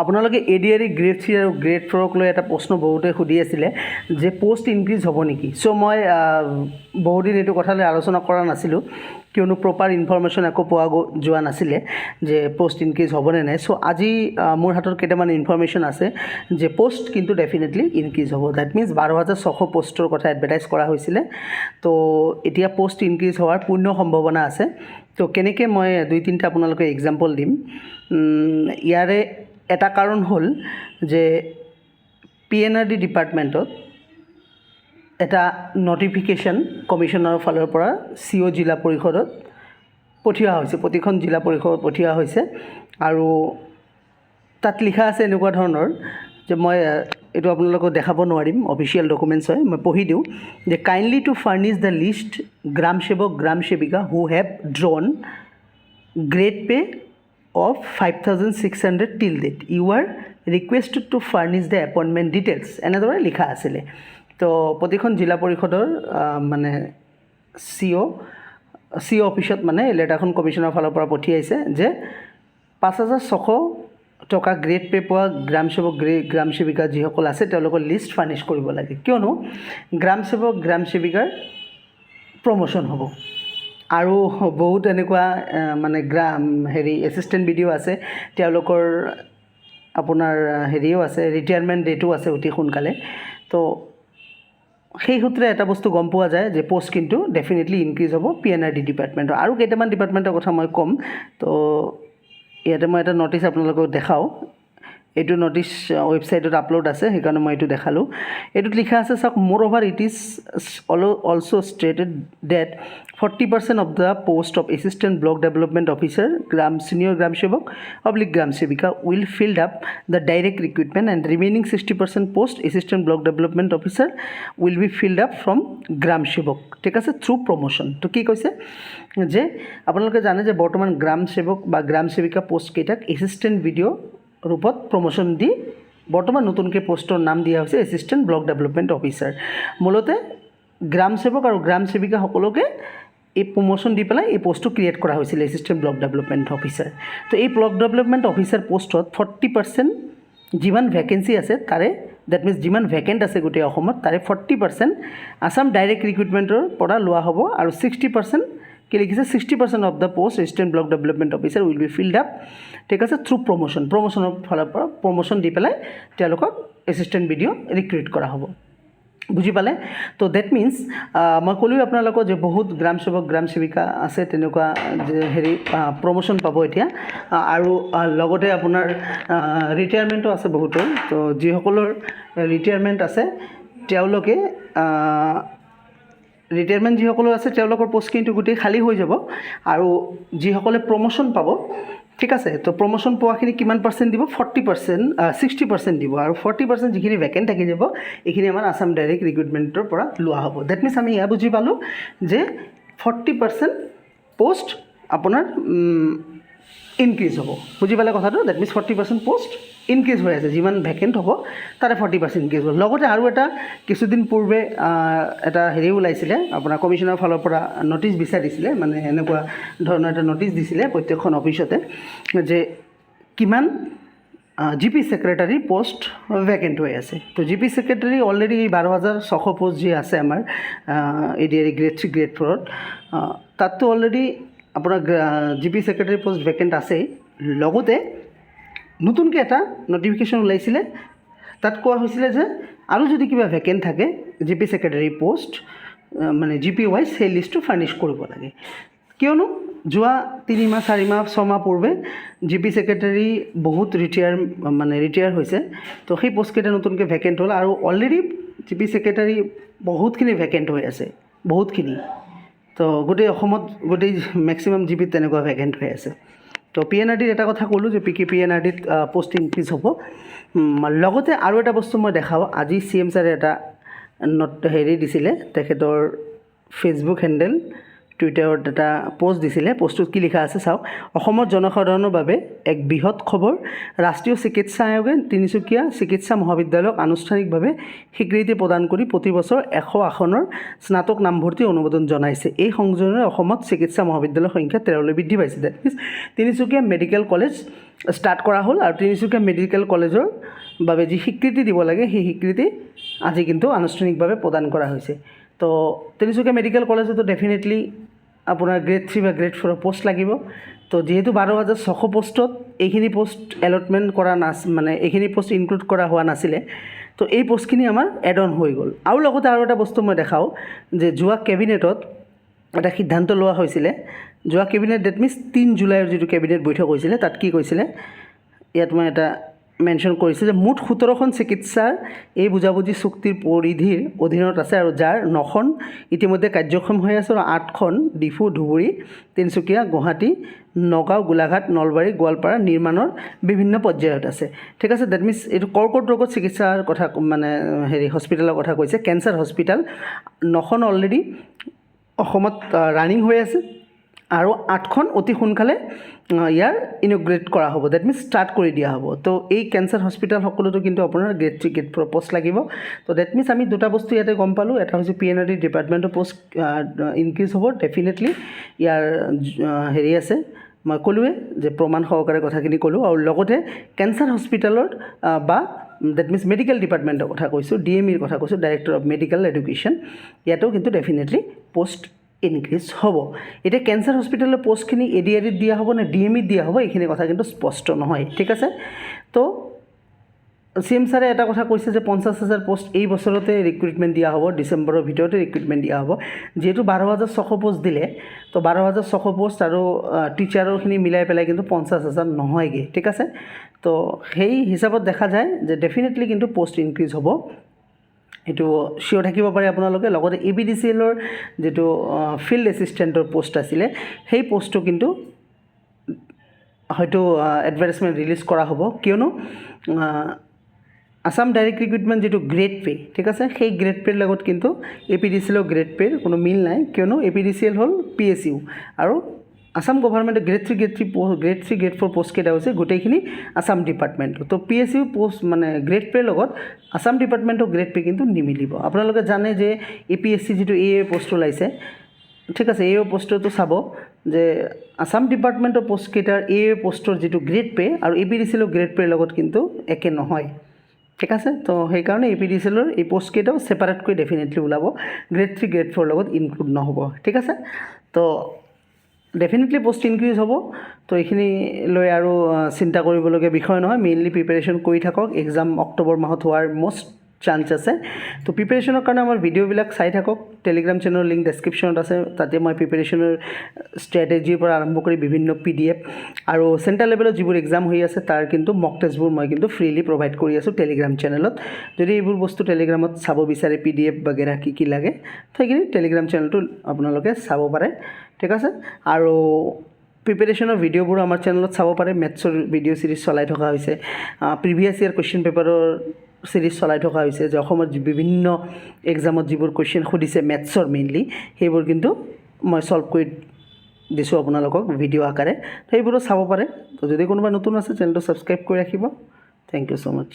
আপোনালোকে A D R grade three আৰু grade ফ'ৰক লৈ এটা প্ৰশ্ন বহুতে সুধি আছিলে যে পষ্ট ইনক্ৰিজ হ'ব নেকি? চ' মই বহুদিন এইটো কথালৈ আলোচনা কৰা নাছিলোঁ, কিয়নো প্ৰপাৰ ইনফৰ্মেশ্যন একো পোৱা যোৱা নাছিলে যে পষ্ট ইনক্ৰিজ হ'বনে নাই। চ' আজি মোৰ হাতত কেইটামান ইনফৰ্মেশ্যন আছে যে পষ্ট কিন্তু ডেফিনেটলি ইনক্ৰিজ হ'ব। ডেট মিনছ বাৰ হাজাৰ ছশ পষ্টৰ কথা এডভাৰটাইজ কৰা হৈছিলে। তো, এতিয়া পষ্ট ইনক্ৰিজ হোৱাৰ পূৰ্ণ সম্ভাৱনা আছে। তো, কেনেকৈ মই দুই তিনিটা আপোনালোকে এক্সাম্পল দিম? ইয়াৰে এটা কাৰণ হ'ল যে পি এন আৰ ডি ডিপাৰ্টমেণ্টত এটা নটিফিকেশ্যন কমিশ্যনৰ ফালৰ পৰা চি অ' জিলা পৰিষদত পঠিওৱা হৈছে, প্ৰতিখন জিলা পৰিষদত পঠিওৱা হৈছে আৰু তাত লিখা আছে এনেকুৱা ধৰণৰ যে মই এইটো আপোনালোকক দেখাব নোৱাৰিম অফিচিয়েল ডকুমেণ্টছ হয়, মই পঢ়ি দিওঁ যে kindly to furnish the list gram sevak gram sevika who have drawn grade pay of 5600 till date. You are requested to furnish the appointment details. এনেদৰে লিখা আছিলে। তো প্ৰতিখন জিলা পৰিষদৰ মানে চি অ' চি অ' অফিচত মানে লেটাৰখন কমিশ্যনৰ ফালৰ পৰা পঠিয়াইছে যে পাঁচ হাজাৰ ছশ টকা গ্ৰেড পে' পোৱা গ্ৰাম সেৱক গ্ৰে, গ্ৰাম সেৱিকা যিসকল আছে, তেওঁলোকৰ লিষ্ট ফাৰ্নিছ কৰিব লাগে। কিয়নো গ্ৰাম সেৱক, গ্ৰাম সেৱিকাৰ প্ৰমোশ্যন হ'ব। আৰু বহুত এনেকুৱা মানে গ্ৰাম, হেৰি এছিষ্টেণ্ট বি ডি অ' আছে। তেওঁলোকৰ আপোনাৰ হেৰিও আছে ৰিটায়াৰমেণ্ট ডেটো আছে অতি সোনকালে। তো সেই সূত্ৰে এটা বস্তু গম পোৱা যায় যে পষ্ট কিন্তু ডেফিনেটলি ইনক্ৰিজ হ'ব পি এন আৰ ডি ডিপাৰ্টমেণ্টৰ আৰু কেইটামান ডিপাৰ্টমেণ্টৰ কথা মই ক'ম। তো ইয়াতে মই এটা নটিচ আপোনালোকক দেখাওঁ। এইটো নটিচ ৱেবছাইটত আপলোড আছে, সেইকাৰণে মই এইটো দেখালোঁ। এইটোত লিখা আছে, চাওক মোৰ over it is all also' stated that forty percent of the post of assistant block development officer gram senior gram sevak oblique gram sevika will filled up the direct recruitment and remaining sixty percent post assistant block development officer will be filled up from gram sevak ঠিক আছে? Through promotion তো কি কৈছে? যে, আপোনালোকে জানে যে বৰ্তমান গ্ৰাম সেৱক বা গ্ৰাম সেৱিকা পষ্টকেইটাক এছিষ্টেণ্ট ভিডিঅ' ৰূপত প্ৰমোশ্যন দি বৰ্তমান নতুনকৈ পষ্টৰ নাম দিয়া হৈছে এছিষ্টেণ্ট ব্লক ডেভেলপমেণ্ট অফিচাৰ মূলতে গ্ৰাম সেৱক আৰু গ্ৰাম সেৱিকা সকলোকে এই প্ৰমোশ্যন দি পেলাই এই পষ্টটো ক্ৰিয়েট কৰা হৈছিলে এছিষ্টেণ্ট ব্লক ডেভেলপমেণ্ট অফিচাৰ তো এই ব্লক ডেভেলপমেণ্ট অফিচাৰ পষ্টত ফৰ্টি পাৰ্চেণ্ট যিমান ভেকেঞ্চি আছে তাৰে ডেট মিনছ যিমান ভেকেণ্ট আছে গোটেই অসমত, তাৰে ফৰ্টি পাৰ্চেণ্ট আছাম ডাইৰেক্ট ৰিক্ৰুইটমেণ্টৰ পৰা লোৱা হ'ব আৰু ছিক্সটি পাৰ্চেণ্ট কি লিখিছে sixty percent of the post assistant block development officer will be filled up ঠিক আছে থ্ৰু প্ৰমোশ্যন প্ৰমোশ্যনৰ ফালৰ পৰা প্ৰমোশ্যন দি পেলাই তেওঁলোকক assistant B D O' recruit কৰা হ'ব বুজি পালে তো ডেট মিনছ মই ক'লোৱে আপোনালোকক যে বহুত গ্ৰাম সেৱক গ্ৰাম সেৱিকা আছে তেনেকুৱা হেৰি প্ৰমোশ্যন পাব এতিয়া আৰু লগতে আপোনাৰ ৰিটায়াৰমেণ্টো আছে বহুতৰ তো যিসকলৰ ৰিটায়াৰমেণ্ট আছে তেওঁলোকে ৰিটায়াৰমেণ্ট যিসকলৰ আছে, তেওঁলোকৰ পষ্ট কিন্তু গোটেই খালী হৈ যাব আৰু যিসকলে প্ৰমোশ্যন পাব, ঠিক আছে, তো প্ৰমোশ্যন পোৱাখিনি কিমান পাৰ্চেণ্ট দিব? ফৰ্টি পাৰ্চেণ্ট ছিক্সটি পাৰ্চেণ্ট দিব আৰু ফৰ্টি পাৰ্চেণ্ট যিখিনি ভেকেণ্ট থাকি যাব, এইখিনি আমাৰ আছাম ডাইৰেক্ট ৰিক্ৰুইটমেণ্টৰ পৰা লোৱা হ'ব। ডেট মিনছ আমি এয়া বুজি পালোঁ যে ফৰ্টি পাৰ্চেণ্ট পোষ্ট আপোনাৰ ইনক্ৰিজ হ'ব। বুজি পালে কথাটো? That means forty percent post increase হৈ আছে। যিমান ভেকেণ্ট হ'ব, তাৰে ফৰ্টি পাৰ্চেণ্ট ইনক্ৰিজ হ'ব। লগতে আৰু এটা, কিছুদিন পূৰ্বে এটা হেৰি ওলাইছিলে, আপোনাৰ কমিশ্যনৰ ফালৰ পৰা নটিচ বিচাৰিছিলে মানে এনেকুৱা ধৰণৰ এটা নটিচ দিছিলে প্ৰত্যেকখন অফিচতে যে কিমান G P secretary post vacant হৈ আছে। তো জি পি ছেক্ৰেটাৰী অলৰেডি বাৰ হাজাৰ ছশ পষ্ট যি আছে আমাৰ A D R E grade three grade ফ'ৰত তাততো অলৰেডি আপোনাৰ G P secretary post vacant আছেই। লগতে নতুনকৈ এটা নটিফিকেশ্যন ওলাইছিলে। তাত কোৱা হৈছিলে যে, আৰু যদি কিবা ভেকেণ্ট থাকে জি পি ছেক্ৰেটাৰী পষ্ট মানে জি পি ৱাইজ সেই লিষ্টটো ফাৰ্নিছ কৰিব লাগে। কিয়নো যোৱা তিনিমাহ চাৰিমাহ ছমাহ পূৰ্বে জি পি ছেক্ৰেটাৰী বহুত ৰিটায়াৰ মানে ৰিটায়াৰ হৈছে। তো সেই পষ্টকেইটা নতুনকৈ ভেকেণ্ট হ'ল আৰু অলৰেডি জি পি ছেক্ৰেটাৰী বহুতখিনি ভেকেণ্ট হৈ আছে। বহুতখিনি। তো গোটেই অসমত, গোটেই মেক্সিমাম জি পিত তেনেকুৱা ভেকেণ্ট হৈ আছে। তো পি এন আৰ ডিত এটা কথা ক'লোঁ যে P K P N R ডিত পষ্ট ইনক্ৰিজ হ'ব। লগতে আৰু এটা বস্তু মই দেখাওঁ, আজি চি এম ছাৰে এটা নট হেৰি দিছিলে, তেখেতৰ ফেচবুক হেণ্ডেল টুইটাৰত এটা পষ্ট দিছিলে পষ্টটোত কি লিখা আছে চাওক অসমৰ জনসাধাৰণৰ বাবে এক বৃহৎ খবৰ, ৰাষ্ট্ৰীয় চিকিৎসা আয়োগে তিনিচুকীয়া চিকিৎসা মহাবিদ্যালয়ক আনুষ্ঠানিকভাৱে স্বীকৃতি প্ৰদান কৰি প্ৰতি বছৰ এশ আসনৰ স্নাতক নামভৰ্তি অনুমোদন জনাইছে। এই সংযোজনে অসমত চিকিৎসা মহাবিদ্যালয়ৰ সংখ্যা তেৰলৈ বৃদ্ধি পাইছে। That means Tinsukia medical college start কৰা হ'ল আৰু তিনিচুকীয়া মেডিকেল কলেজৰ বাবে যি স্বীকৃতি দিব লাগে, সেই স্বীকৃতি আজি কিন্তু আনুষ্ঠানিকভাৱে প্ৰদান কৰা হৈছে। তো তিনিচুকীয়া মেডিকেল কলেজতো ডেফিনেটলি আপোনাৰ গ্ৰেড থ্ৰী বা গ্ৰেড ফ'ৰৰ পষ্ট লাগিব। তো যিহেতু বাৰ হাজাৰ ছশ পষ্টত এইখিনি পষ্ট এলটমেণ্ট কৰা নাচ মানে এইখিনি পষ্ট ইনক্লুড কৰা হোৱা নাছিলে, তো এই পষ্টখিনি আমাৰ এড অন হৈ গ'ল। আৰু লগতে আৰু এটা বস্তু মই দেখাওঁ, যে যোৱা কেবিনেটত এটা সিদ্ধান্ত লোৱা হৈছিলে। যোৱা কেবিনেট ডেট মিনছ তিন জুলাইৰ যিটো কেবিনেট বৈঠক হৈছিলে, তাত কি কৈছিলে? ইয়াত মই এটা মেনশ্যন কৰিছোঁ যে মুঠ সোতৰখন চিকিৎসাৰ এই বুজাবুজি চুক্তিৰ পৰিধিৰ অধীনত আছে আৰু যাৰ নখন ইতিমধ্যে কাৰ্যক্ষম হৈ আছে আৰু আঠখন ডিফু, ধুবুৰী, তিনিচুকীয়া, গুৱাহাটী, নগাঁও, গোলাঘাট, নলবাৰী, গোৱালপাৰা নিৰ্মাণৰ বিভিন্ন পৰ্যায়ত আছে। ঠিক আছে ডেট মিনছ এইটো কৰ্কট ৰোগত চিকিৎসাৰ কথা মানে হেৰি হস্পিটেলৰ কথা কৈছে। কেঞ্চাৰ হস্পিটেল নখন অলৰেডি অসমত ৰানিং হৈ আছে। আৰু আঠখন অতি সোনকালে ইয়াৰ ইনগ্ৰেট কৰা হ'ব। ডেট মিনছ ষ্টাৰ্ট কৰি দিয়া হ'ব। তো এই কেঞ্চাৰ হস্পিটেল সকলোতো কিন্তু আপোনাৰ grade three grade four post লাগিব। তো ডেট মিনছ আমি দুটা বস্তু ইয়াতে গম পালোঁ। এটা হৈছে পি এন আৰ ডি ডিপাৰ্টমেণ্টৰ পষ্ট ইনক্ৰিজ হ'ব। ডেফিনেটলি ইয়াৰ হেৰি আছে। মই ক'লোৱে যে প্ৰমাণ সহকাৰে কথাখিনি ক'লোঁ। আৰু লগতে কেঞ্চাৰ হস্পিটেলত বা ডেট মিনছ মেডিকেল ডিপাৰ্টমেণ্টৰ কথা কৈছোঁ। ডি এম ইৰ কথা কৈছোঁ। ডাইৰেক্টৰ অফ মেডিকেল এডুকেশ্যন ইয়াতো কিন্তু ডেফিনেটলি পষ্ট ইনক্ৰিজ হ'ব। এতিয়া কেঞ্চাৰ হস্পিটেলৰ পষ্টখিনি এ ডি আৰ ইত দিয়া হ'ব নে ডি এম ইত দিয়া হ'ব এইখিনি কথা কিন্তু স্পষ্ট নহয়, ঠিক আছে? তো চি এম ছাৰে এটা কথা কৈছে যে পঞ্চাছ হাজাৰ পষ্ট এই বছৰতে ৰিক্ৰুইটমেণ্ট দিয়া হ'ব, ডিচেম্বৰৰ ভিতৰতে ৰিক্ৰুইটমেণ্ট দিয়া হ'ব। যিহেতু বাৰ হাজাৰ ছশ পষ্ট দিলে, তো বাৰ হাজাৰ ছশ পষ্ট আৰু টিচাৰৰখিনি মিলাই পেলাই কিন্তু পঞ্চাছ হাজাৰ নহয়গৈ, ঠিক আছে? তো সেই হিচাপত দেখা যায় যে ডেফিনেটলি কিন্তু পষ্ট ইনক্ৰিজ হ'ব। এইটো চিয়'ৰ থাকিব পাৰে আপোনালোকে। লগতে এ বি ডি চি এলৰ যিটো ফিল্ড এছিষ্টেণ্টৰ পষ্ট আছিলে, সেই পষ্টটো কিন্তু হয়তো এডভাৰটাইজমেণ্ট ৰিলিজ কৰা হ'ব। কিয়নো আছাম ডাইৰেক্ট ৰিক্ৰুইটমেণ্ট যিটো গ্ৰেড পে' ঠিক আছে? সেই গ্ৰেড পে'ৰ লগত কিন্তু এ পি ডি চি এলৰ গ্ৰেড পে'ৰ কোনো মিল নাই। কিয়নো এ পি ডি চি এল হ'ল পি এছ ইউ আৰু Assam গভৰ্ণমেণ্টে grade three grade three grade three grade four post কেইটা হৈছে গোটেইখিনি আছাম ডিপাৰ্টমেণ্টৰ তো পি এছ ইউ পষ্ট মানে গ্ৰেড পে'ৰ লগত আছাম ডিপাৰ্টমেণ্টৰ গ্ৰেড পে' কিন্তু নিমিলিব। আপোনালোকে জানে যে এ পি এছ চি যিটো এ এ পষ্ট ওলাইছে, ঠিক আছে এই পষ্টটো চাব যে আছাম ডিপাৰ্টমেণ্টৰ পষ্টকেইটাৰ এই পষ্টৰ যিটো গ্ৰেড পে' আৰু এ পি ডি চি এলৰ গ্ৰেড পে'ৰ লগত কিন্তু একে নহয়। ঠিক আছে? তো সেইকাৰণে এ পি ডি চি এলৰ এই পষ্টকেইটাও ছেপাৰেটকৈ ডেফিনেটলি ওলাব। গ্ৰেড থ্ৰী গ্ৰেড ফ'ৰ লগত ইনক্লুড নহ'ব। ঠিক আছে? তো ডেফিনেটলি পষ্ট ইনক্ৰিজ হ'ব। তো এইখিনি লৈ আৰু চিন্তা কৰিবলগীয়া বিষয় নহয়। মেইনলি প্ৰিপেৰেশ্যন কৰি থাকক। এক্সাম অক্টোবৰ মাহত হোৱাৰ মষ্ট চান্স আছে। তো প্ৰিপেৰেশ্যনৰ কাৰণে আমাৰ ভিডিঅ'বিলাক চাই থাকক। টেলিগ্ৰাম চেনেলৰ লিংক ডেছক্ৰিপশ্যনত আছে। তাতে মই প্ৰিপেৰেশ্যনৰ ষ্ট্ৰেটেজিৰ পৰা আৰম্ভ কৰি বিভিন্ন পি ডি এফ আৰু চেণ্ট্ৰেল লেভেলত যিবোৰ এক্সাম হৈ আছে, তাৰ কিন্তু মক টেষ্টবোৰ মই কিন্তু ফ্ৰীলি প্ৰভাইড কৰি আছোঁ টেলিগ্ৰাম চেনেলত যদি এইবোৰ বস্তু টেলিগ্ৰামত চাব বিচাৰে পি ডি এফ বাগেৰা কি কি লাগে সেইখিনি টেলিগ্ৰাম চেনেলটো আপোনালোকে চাব পাৰে। ঠিক আছে? আৰু প্ৰিপেৰেশ্যনৰ ভিডিঅ'বোৰ আমাৰ চেনেলত চাব পাৰে। মেথছৰ ভিডিঅ' চিৰিজ চলাই থকা হৈছে। প্ৰিভিয়াছ ইয়াৰ কুৱেশ্যন পেপাৰৰ চিৰিজ চলাই থকা হৈছে, যে অসমত বিভিন্ন এক্সামত যিবোৰ কুৱেশ্যন সুধিছে মেথছৰ মেইনলি সেইবোৰ কিন্তু মই ছল্ভ কৰি দিছোঁ আপোনালোকক ভিডিঅ' আকাৰে। সেইবোৰো চাব পাৰে। তো যদি কোনোবা নতুন আছে চেনেলটো ছাবস্ক্ৰাইব কৰি ৰাখিব। Thank you so' much